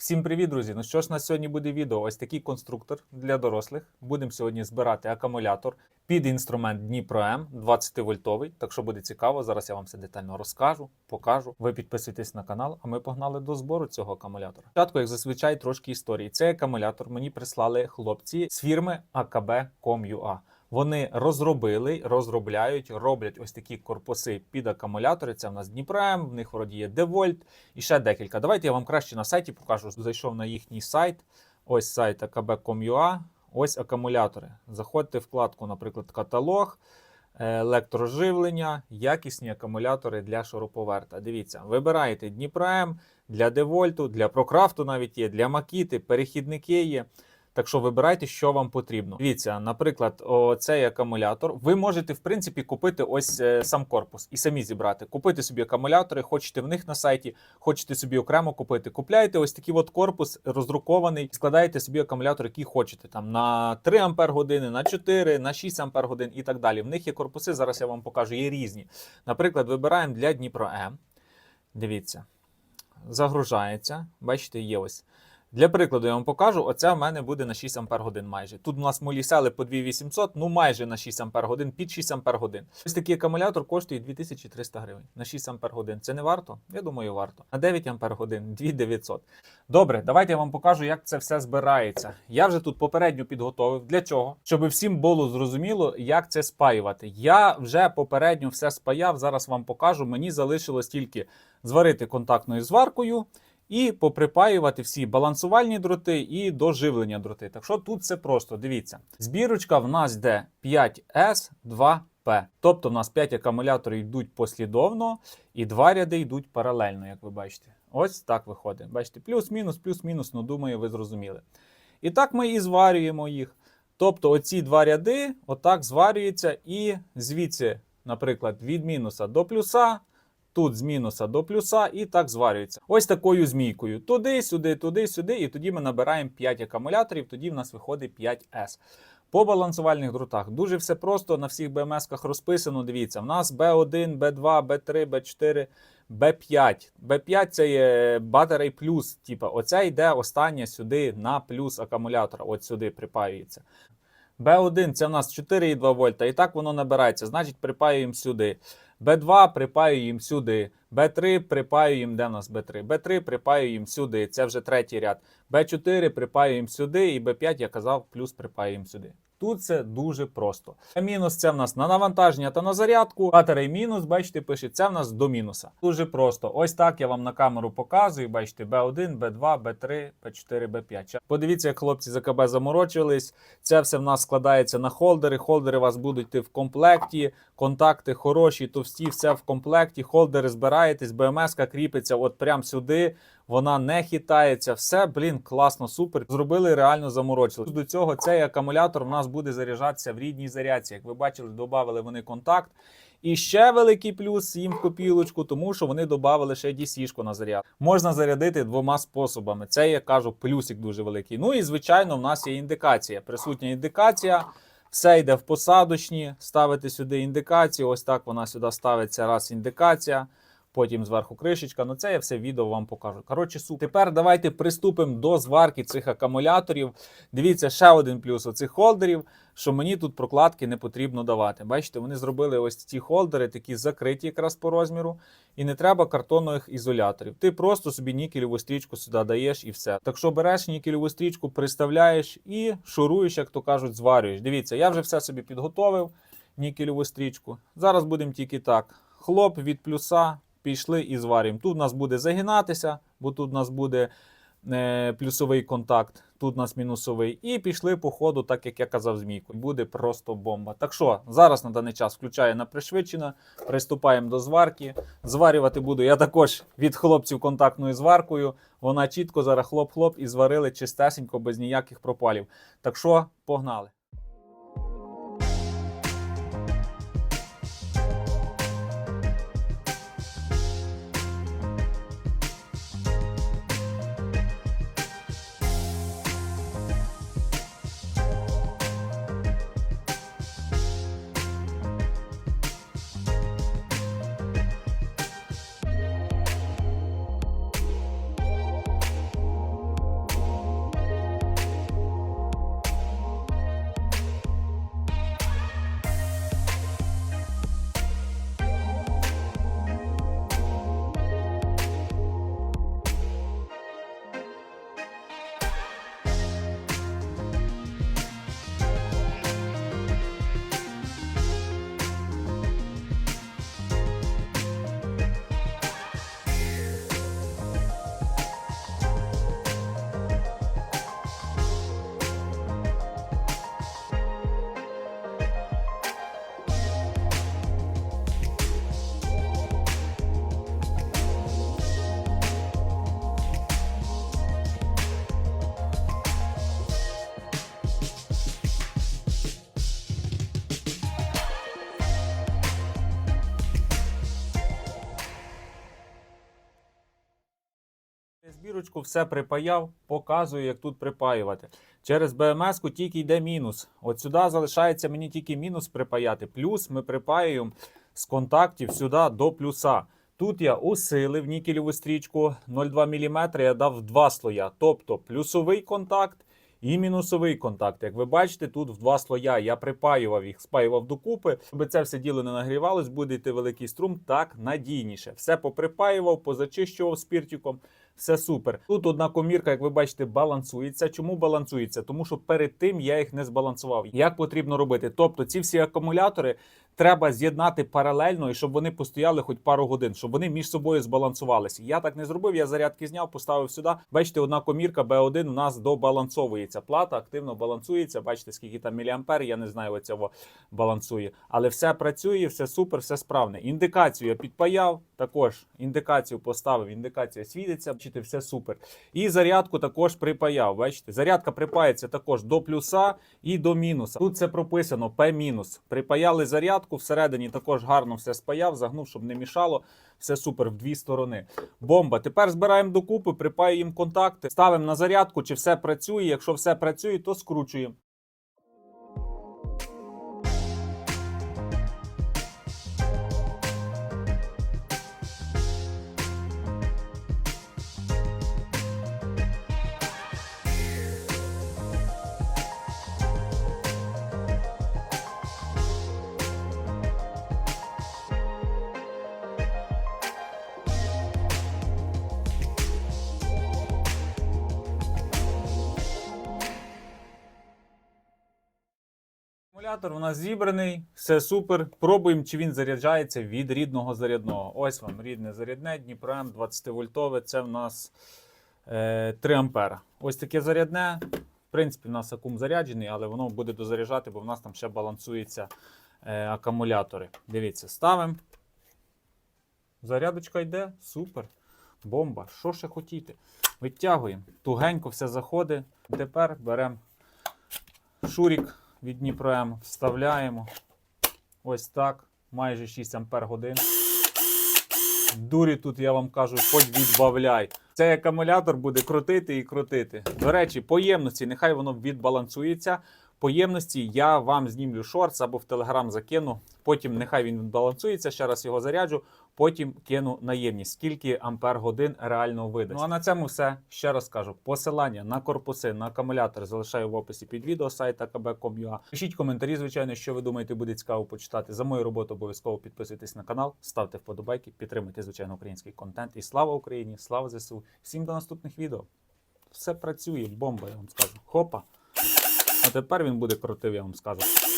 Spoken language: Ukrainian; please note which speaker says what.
Speaker 1: Всім привіт, друзі! Ну що ж, на сьогодні буде відео? Ось такий конструктор для дорослих. Будемо сьогодні збирати акумулятор під інструмент Дніпро М 20 вольтовий. Так що буде цікаво, зараз я вам все детально розкажу, покажу. Ви підписуйтесь на канал, а ми погнали до збору цього акумулятора. Спочатку, як зазвичай, трошки історії. Цей акумулятор мені прислали хлопці з фірми AKB.com.ua. Вони розробили, розробляють, роблять ось такі корпуси під акумулятори. Це в нас Дніпрем, в них вроді є Девольт і ще декілька. Давайте я вам краще на сайті покажу. Зайшов на їхній сайт. Ось сайт akb.com.ua. Ось акумулятори. Заходьте в вкладку, наприклад, каталог, е, електроживлення, якісні акумулятори для шуруповерта. Дивіться, вибираєте Дніпрем для Девольту, для Прокрафту навіть є, для Макіти, перехідники є. Так що вибирайте, що вам потрібно. Дивіться, наприклад, цей акумулятор. Ви можете, в принципі, купити ось е, сам корпус і самі зібрати. Купити собі акумулятори, хочете в них на сайті, хочете собі окремо купити. Купляєте ось такий от корпус роздрукований, складаєте собі акумулятор, який хочете. Там на 3 ампер години, на 4, на 6 ампер годин і так далі. В них є корпуси. Зараз я вам покажу, є різні. Наприклад, вибираємо для Дніпро М. Дивіться, загружається. Бачите, є ось. Для прикладу, я вам покажу, оця в мене буде на 6 Ампер годин майже. Тут у нас молісели по 2800, ну майже на 6 Ампер годин, під 6 Ампер годин. Ось такий акумулятор коштує 2300 гривень на 6 Ампер годин. Це не варто? Я думаю, варто. На 9 Ампер годин 2900. Добре, давайте я вам покажу, як це все збирається. Я вже тут попередньо підготовив. Для чого? Щоб всім було зрозуміло, як це спаювати. Я вже попередньо все спаяв. Зараз вам покажу. Мені залишилось тільки зварити контактною зваркою і поприпаювати всі балансувальні дроти і доживлення дроти. Так що тут все просто, дивіться. Збірочка в нас йде 5S2P. Тобто в нас 5 акумуляторів йдуть послідовно, і два ряди йдуть паралельно, як ви бачите. Ось так виходить. Бачите, плюс-мінус, плюс-мінус, ну думаю, ви зрозуміли. І так ми і зварюємо їх. Тобто оці два ряди отак зварюються, і звідси, наприклад, від мінуса до плюса. Тут з мінуса до плюса і так зварюється. Ось такою змійкою. Туди, сюди, туди, сюди. І тоді ми набираємо 5 акумуляторів, тоді в нас виходить 5С. По балансувальних дротах дуже все просто на всіх БМС-ках розписано. Дивіться, в нас B1, B2, B3, B4, B5. B5 це є батарей плюс. Типа, оце йде останнє сюди на плюс акумулятора. От сюди припаюється. B1 це в нас 4,2 вольта. І так воно набирається. Значить, припаюємо сюди. B2 припаюємо сюди. B3 припаюємо, де в нас B3? B3 припаюємо сюди. Це вже третій ряд. B4 припаюємо сюди, і B5, я казав, плюс припаюємо сюди. Тут це дуже просто. Мінус це в нас на навантаження та на зарядку. Батарей мінус, бачите, пише, це в нас до мінуса. Дуже просто. Ось так я вам на камеру показую. Бачите, B1, B2, B3, B4, B5. Подивіться, як хлопці за КБ заморочились. Це все в нас складається на холдери. Холдери у вас будуть йти в комплекті. Контакти хороші, товсті, все в комплекті. Холдери збираєтесь, БМС кріпиться от прямо сюди. Вона не хитається. Все, блін, класно, супер. Зробили реально заморочили. До цього цей акумулятор в нас буде заряджатися в рідній зарядці. Як ви бачили, додали вони контакт. І ще великий плюс їм в копілочку, тому що вони додали ще DC-шку на заряд. Можна зарядити двома способами. Це я кажу, плюсик дуже великий. Ну і звичайно, в нас є індикація. Присутня індикація. Все йде в посадочні, ставити сюди індикацію. Ось так вона сюди ставиться. Раз індикація. Потім зверху кришечка. Ну це я все відео вам покажу. Коротше, супер. Тепер давайте приступимо до зварки цих акумуляторів. Дивіться, ще один плюс оцих холдерів, що мені тут прокладки не потрібно давати. Бачите, вони зробили ось ці холдери, такі закриті якраз по розміру, і не треба картонних ізоляторів. Ти просто собі нікелеву стрічку сюди даєш і все. Так що береш нікелеву стрічку, приставляєш і шуруєш, як то кажуть, зварюєш. Дивіться, я вже все собі підготовив, нікелеву стрічку. Зараз будемо тільки так. Хлоп від плюса пішли і зварюємо. Тут у нас буде загинатися, бо тут у нас буде е, плюсовий контакт, тут у нас мінусовий. І пішли по ходу, так як я казав, змійку. Буде просто бомба. Так що, зараз на даний час включаю на пришвидшено, приступаємо до зварки. Зварювати буду я також від хлопців контактною зваркою. Вона чітко зараз хлоп-хлоп і зварили чистесенько, без ніяких пропалів. Так що, погнали. Зірочку, все припаяв, показую, як тут припаювати. Через БМС-ку тільки йде мінус. От сюди залишається мені тільки мінус припаяти. Плюс ми припаюємо з контактів сюди до плюса. Тут я усилив нікелеву стрічку 0,2 мм, я дав два слоя. Тобто плюсовий контакт і мінусовий контакт. Як ви бачите, тут в два слоя я припаював їх, спаював докупи. Щоб це все діло не нагрівалось, буде йти великий струм, так надійніше. Все поприпаював, позачищував спіртиком. Все супер. Тут одна комірка, як ви бачите, балансується. Чому балансується? Тому що перед тим я їх не збалансував. Як потрібно робити? Тобто ці всі акумулятори треба з'єднати паралельно і щоб вони постояли хоч пару годин, щоб вони між собою збалансувалися. Я так не зробив. Я зарядки зняв, поставив сюди. Бачите, одна комірка B1 у нас добалансовується. Плата активно балансується. Бачите, скільки там міліампер, я не знаю, оцього балансує. Але все працює, все супер, все справне. Індикацію я підпаяв. Також індикацію поставив. Індикація світиться. Бачите, все супер. І зарядку також припаяв. Бачите, зарядка припається також до плюса і до мінуса. Тут це прописано P-. Припаяли зарядку, всередині також гарно все спаяв, загнув, щоб не мішало. Все супер в дві сторони. Бомба. Тепер збираємо докупи, припаюємо контакти, ставимо на зарядку, чи все працює. Якщо все працює, то скручуємо. Акумулятор у нас зібраний, все супер. Пробуємо, чи він заряджається від рідного зарядного. Ось вам рідне зарядне, Дніпро М 20 вольтове. Це в нас е, 3 ампера. Ось таке зарядне. В принципі, в нас акум заряджений, але воно буде дозаряджати, бо в нас там ще балансуються е, акумулятори. Дивіться, ставимо. Зарядочка йде, супер. Бомба. Що ще хотіти? Витягуємо. Тугенько все заходить. Тепер беремо шурік від Дніпро М, вставляємо. Ось так. Майже 6 ампер годин. Дурі тут я вам кажу, хоч відбавляй. Цей акумулятор буде крутити і крутити. До речі, по ємності, нехай воно відбалансується. По ємності я вам знімлю шортс або в Телеграм закину. Потім нехай він відбалансується, ще раз його заряджу, потім кину на ємність, скільки ампер годин реально видасть. Ну а на цьому все. Ще раз кажу: посилання на корпуси, на акумулятор залишаю в описі під відео сайта kb.com.ua. Пишіть коментарі, звичайно, що ви думаєте, буде цікаво почитати. За мою роботу обов'язково підписуйтесь на канал, ставте вподобайки, підтримуйте, звичайно, український контент. І слава Україні! Слава ЗСУ! Всім до наступних відео. Все працює, бомба, я вам скажу. Хопа. А тепер він буде крутив, я вам скажу.